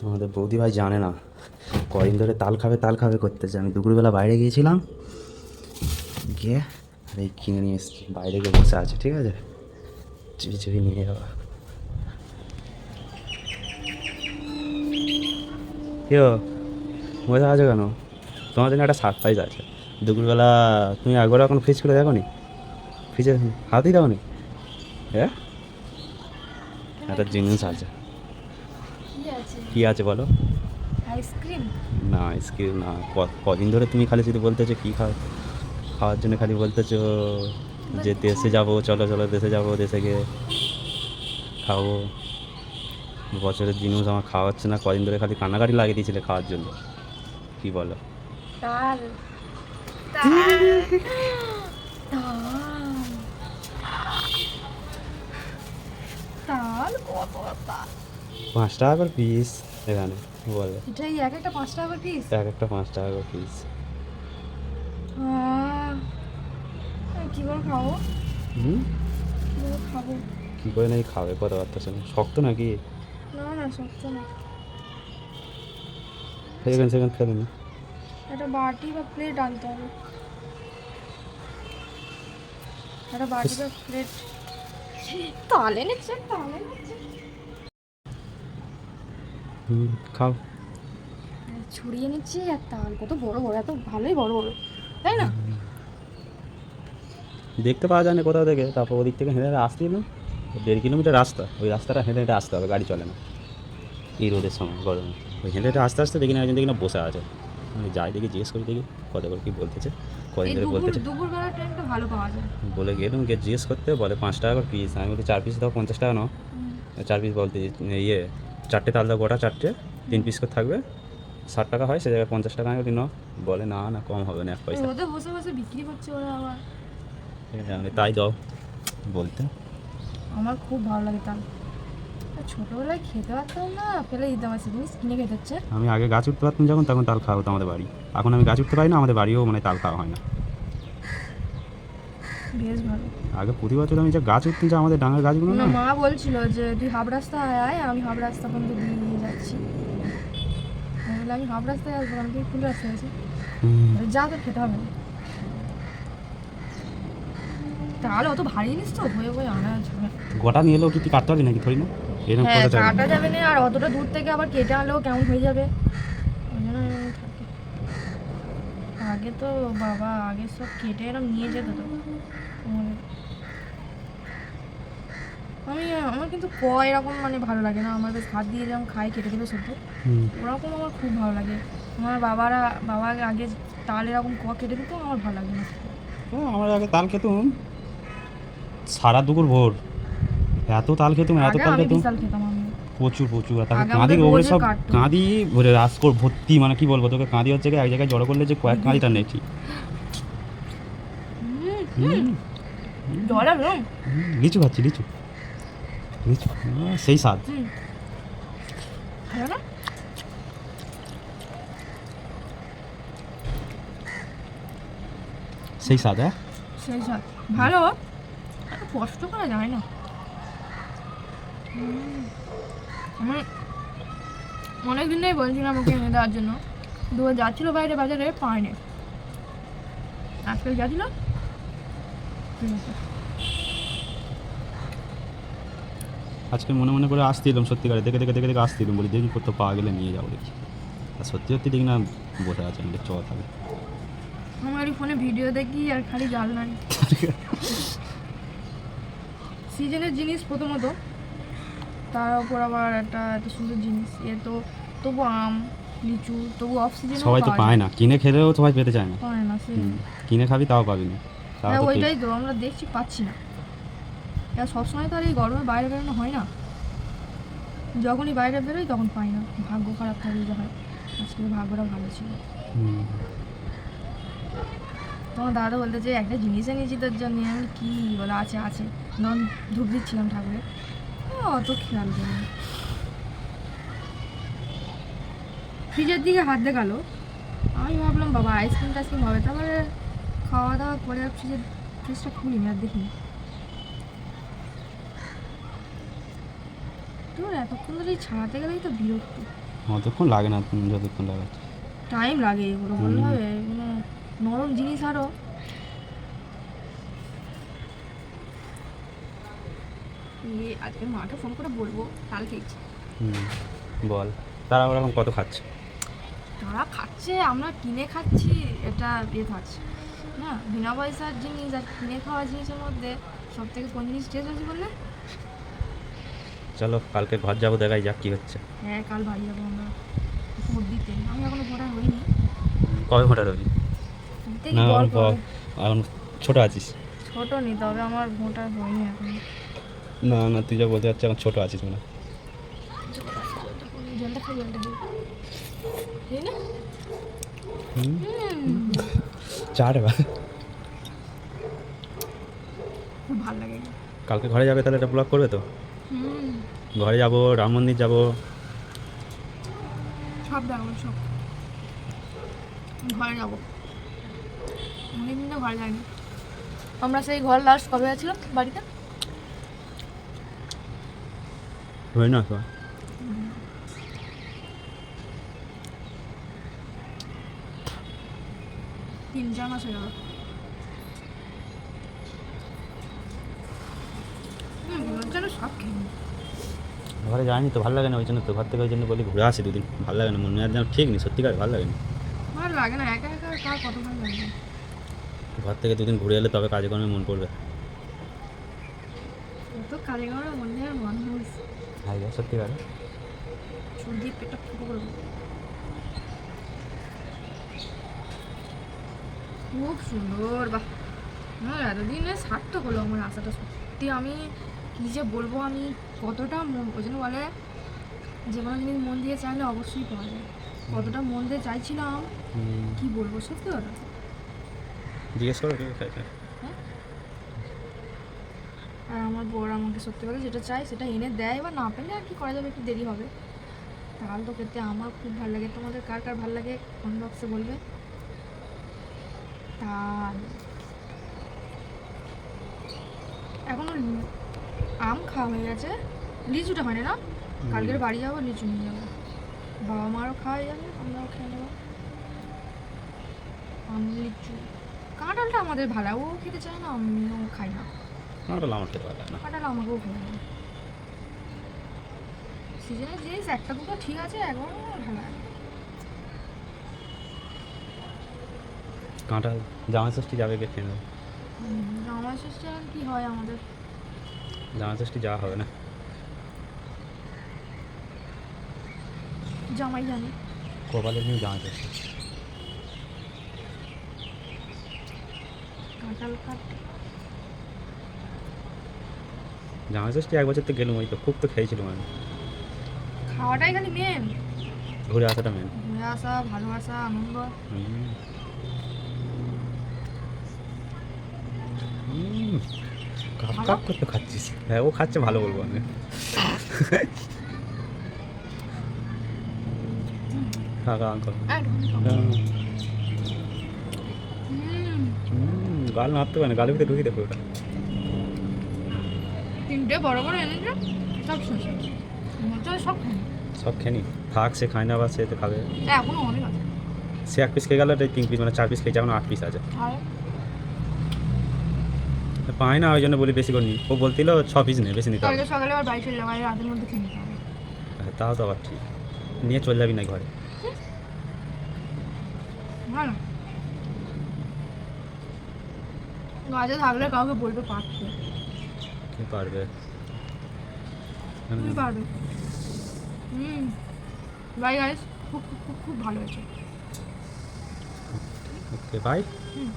তোমাদের বৌদি ভাই জানে না। কদিন ধরে তাল খাবে তাল খাবে করতেছে। আমি দুপুরবেলা বাইরে গিয়েছিলাম, গিয়ে আর এই কিনে নিয়ে এসেছি। বাইরে গিয়ে বসে আছে, ঠিক আছে? চিপি চিপি নিয়ে যাওয়া। কেউ বসে আছো কেন? তোমার জন্য একটা সারপ্রাইজ আছে। দুপুরবেলা তুমি একবার এখন ফ্রিজ করে দেখো নি ফ্রিজে হাতই দাও নি হ্যাঁ? একটা জিনিস আছে। কী আছে বলো আইসক্রিম না স্কিল না কদিন ধরে তুমি খালি শুধু বলতেছো কী খাও খাওয়ার জন্য খালি বলতেছো যে দেশে যাব চলো চলো দেশে যাব দেশে গিয়ে খাব বছরের জিনিস আমার খাওয়া হচ্ছে না কদিন ধরে খালি কান্নাকাটি লাগিয়ে দিয়েছিলে খাওয়ার জন্য কী বলো পাঁচ টাকা করে পিস এখানে বলো? এটাই এক একটা পাঁচ টাকা করে পিস এক একটা পাঁচ টাকা করে পিস কি করে খাব? হুম? খাব? কী করে নাকি খাবে কথাবার্তা শোনো? শক্ত নাকি? না না সত্য না। সেখানে সেখানে খেলে না। একটা বাটি বা প্লেট আনতে হবে। একটা বাটি বা প্লেট তাল এনেছে তাল এনেছে। হুম খাও। ছড়িয়ে নিচ্ছি আর তাল কত বড় বড় এত ভালোই বড় বড় তাই না? দেখতে পাওয়া যায় না কোথাও থেকে তারপর ওদিক থেকে হেঁটে হেঁটে আসতে এলাম দেড় কিলোমিটার রাস্তা ওই রাস্তাটা হেঁটে হেঁটে আসতে হবে গাড়ি চলে না। এই রোদের সময় গরমে। ওই হেঁটে হেঁটে আস্তে আস্তে দেখি না একজন দেখি না বসে আছে। আমি যাই দেখি জিজ্ঞেস করি দেখি কত করে কী বলতেছে কদিন ধরে বলতেছে। বলে গেলাম গিয়ে জিজ্ঞেস করতে বলে পাঁচ টাকা করে পিস আমি বলি চার পিস দাও পঞ্চাশ টাকা নাও। চার পিস বলতে ইয়ে চারটে তাল দাও গোটা চারটে তিন পিস করে থাকবে। ষাট টাকা হয় সে জায়গায় পঞ্চাশ টাকা আমি বলি ন বলে না না কম হবে না এক পয়সা। বসে বসে বিক্রি করছে ওরা আবার। ঠিক আছে, আমি তাই দাও বলতে। আমার খুব ভালো লাগে তাল। ছোটবেলায় খেতে পারতাম না ফেলে দিতাম আর জিনিস কিনে খেতে হচ্ছে। আমি আগে গাছ উঠতে পারতাম যখন তখন তাল খাওয়া হতো আমাদের বাড়ি। এখন আমি গাছ উঠতে পারি না আমাদের বাড়িও মানে তাল খাওয়া হয় না। বেশ ভালো। আগে প্রতি বছর আমি যে গাছ উঠতাম যে আমাদের ডাঙার গাছগুলো না মা বলছিল যে তুই হাফ রাস্তা আয় আমি হাফ রাস্তা পর্যন্ত দিয়ে নিয়ে যাচ্ছি বললাম, আমি হাফ রাস্তায় আসব আমি তুই ফুল রাস্তায় আছি যা তোর খেতে হবে। না তাহলে অত ভারী জিনিস তো হয়ে হয়ে আনা যাবে গোটা নিয়ে এলেও কি কাটতে পারবি নাকি থরি না? এরকম হ্যাঁ কাটা যাবে না আর অতটা দূর থেকে আবার কেটে আনলেও কেমন হয়ে যাবে ওই জন্য আমি থাকি। আগে তো বাবা আগে সব কেটে এরকম নিয়ে যেত তো। আমি আমার কিন্তু ক এরকম মানে ভালো লাগে না। আমার বেশ হাত দিয়ে যেরকম খাই কেটে দেবে সত্যি ওরকম আমার খুব ভালো লাগে। আমার বাবারা বাবা আগে তাল এরকম ক কেটে দিত আমার ভালো লাগে না। আমরা আগে তাল খেতুম। সারা দুপুর ভোর। এত তাল খেতুম এত তাল খেতুম। খেতাম আমি। প্রচুর প্রচুর। আর তারপর কাঁদি ওপরে সব কাঁদি ভরে রাস কর ভর্তি মানে কি বলব তোকে? কাঁদি হচ্ছে এক জায়গায় জড়ো করলে যে কয়েক কাঁদিটা নেই ঠিক। লিচু খাচ্ছি লিচু। লিচু সেই স্বাদ। সেই স্বাদ হ্যাঁ? সেই সব ভালো? কষ্ট করা যায় না। আমার অনেক দিন ধরেই বলছিলাম ওকে এনে দেওয়ার জন্য। দু যাচ্ছিল বাইরে বাজারে পায়নি। আজকাল যাচ্ছিল? ঠিক আছে। আজকে মনে মনে করে আসছিলাম সত্যিকারে। দেখে দেখে দেখে দেখে আসছিলাম বলি দেখি কোথাও পাওয়া গেলে নিয়ে যাব দেখি। আর সত্যি সত্যি দেখি না বসে আছে আমাদের চ থাকে আমার ফোনে ভিডিও দেখি আর খালি জাল নাই সিজনের জিনিস প্রথমত। তার উপর আবার একটা এত সুন্দর জিনিস এ তো তবু আম লিচু তবু অফ সিজনে সবাই তো পায় না। কিনে খেলেও সবাই পেতে চায় না। পায় না সে কিনে খাবি তাও পাবি না হ্যাঁ ওইটাই তো আমরা দেখছি পাচ্ছি না। এবার সবসময় তো আর এই গরমে বাইরে বেরোনো হয় না। যখনই বাইরে বেরোই তখন পাই না। ভাগ্য খারাপ থাকলে যা হয়। আজকে ভাগ্যটা ভালো ছিল। তোমার দাদা বলতে যে একটা জিনিস এনেছি তোর জন্য আমি কি বলে আছে আছে। নন ধূপ দিচ্ছিলাম ঠাকুরে অত খেয়াল করি। ফ্রিজের দিকে হাত দেখাল। আমি ভাবলাম বাবা আইসক্রিম টাইসক্রিম হবে। তারপরে খাওয়া দাওয়া করে আর ফ্রিজের ফ্রিজটা খুলিনি আর দেখিনি। তোর এতক্ষণ ধরে ছাড়াতে গেলেই তো বিরক্ত। অতক্ষণ লাগে না যতক্ষণ লাগাচ্ছ টাইম লাগে বললে হবে এগুলো নরম জিনিস আরও ইয়ে আজকে মাকে ফোন করে বলব কালকে ইচ্ছে হুম বল। তারা কত খাচ্ছে? তারা খাচ্ছে আমরা কিনে খাচ্ছি এটা ইয়ে থাকছে না বিনা পয়সার জিনিস আর কিনে খাওয়া জিনিসের মধ্যে সব থেকে কোন জিনিস টেস্ট আছে বললে? চলো কালকে ঘর যাব দেখাই যাক কী হচ্ছে। হ্যাঁ কাল বাড়ি যাব আমরা। ভোট দিতে। আমি এখনও ভোটার হইনি। কবে ভোটার হবি। এখন ছোটো আছিস। ছোট নি তবে আমার ভোটার হয়নি এখন। না না তুই যা বলতে চাচ্ছিস এখন ছোটো আছিস মানে জলটা খাই জলটা খাই এই না হুম। হুম, চা টাকা খুব ভালো লাগে কালকে ঘরে যাবে তাহলে এটা ব্লগ করবে তো? ঘরে যাব রাম মন্দির যাব। সব সব। ঘরে যাব। অনেকদিন তো ঘরে যাইনি। আমরা সেই ঘর লাস্ট কবে আছিলাম বাড়িতে? তিন হয়ে গেল সব খেয়ে নিই। ঘরে যায়নি তো ভালো লাগে না ওই জন্য তো ঘর থেকে ওই জন্য বলি ঘুরে আসি দুদিন ভালো লাগে না মনে হয় যেন ঠিক নেই সত্যিকার ভালো লাগে না ভালো লাগে না একা একা কার কত ভালো লাগে ঘর থেকে দুদিন ঘুরে এলে তবে কাজে কর্মে মন পড়বে তো কাজে করে মনে হয় মানুষ হাই সত্যিকার সর্দি পেটটা ফুটো করে খুব সুন্দর বাহ। আমার এতদিনে সার্থক হলো আমার আশাটা সত্যি আমি কী যে বলব আমি কতটা মন ওই জন্য বলে যে কোনো জিনিস মন দিয়ে চাইলে অবশ্যই পাওয়া যায়। কতটা মন দিয়ে চাইছিলাম কি বলব সত্যি কথা। জিজ্ঞেস করো আর আমার বর আমাকে সত্যি কথা যেটা চাই সেটা এনে দেয় বা না পেলে আর কি করা যাবে একটু দেরি হবে। তাহলে তো খেতে আমার খুব ভালো লাগে। তোমাদের কার কার ভালো লাগে? কমেন্ট বক্সে বলবে। তাল এখনও আম খাওয়া হয়ে গেছে। লিচুটা হয়নি না? কালকের বাড়ি যাব লিচু নিয়ে যাব। বাবা মারও খাওয়া হয়ে যাবে আমরাও খেয়ে নেব। আম লিচু। কাঁঠালটা আমাদের ভালো ও খেতে চায় না আমিও খাই না। ভালো লাগে না? আমাকেও ভালো লাগে সিজনের জিনিস একটা দুটো ঠিক আছে একবার ভালো লাগে জামা ষষ্ঠী যাবে কে খেয়ে নেবে? হুম, ষষ্ঠী এখন কি হয় আমাদের? জামা ষষ্ঠী যাওয়া হবে না। জামাই জানি। কপালের নিয়ে জামা ষষ্ঠী। কাঁঠাল কাট জামা ষষ্ঠী এক বছর তো গেলাম ওই তো খুব তো খেয়েছিলাম আমি খাওয়াটাই খালি মেন ঘুরে আসাটা মেন ঘুরে আসা ভালোবাসা আনন্দ। কাপ কাপ করতে খাচ্ছিস। হ্যাঁ ও খাচ্ছে ভালো বলব আমি। কাকা আঙ্কল গাল মারতে পারে না গালের ভিতরে ঢুকিয়ে দেখো ওটা। তিনটে বড় বড় এনেছে সব শেষ সব খাই সব খেয়ে নি থাক সে খায় না বা সে তো খাবে। এখনও অনেক আছে। সে এক পিস খেয়ে গেল তিন পিস মানে চার পিস খেয়েছে এখন আট পিস আছে। পায় না ওই জন্য বলি বেশি করে নি ও বলছিল ছ পিস বেশি নিতে হবে। সকালে আবার বাড়ি চলে যাব রাতের মধ্যে খেয়ে নিতে হবে। তাও তো আবার ঠিক। নিয়ে চলে যাবি না ঘরে। ভালো। গাছে থাকলে কাউকে বলতে পারছে কে পারবে তুমি পারবে হুম বাই গাইস খুব খুব খুব ভালো হয়েছে ওকে বাই হুম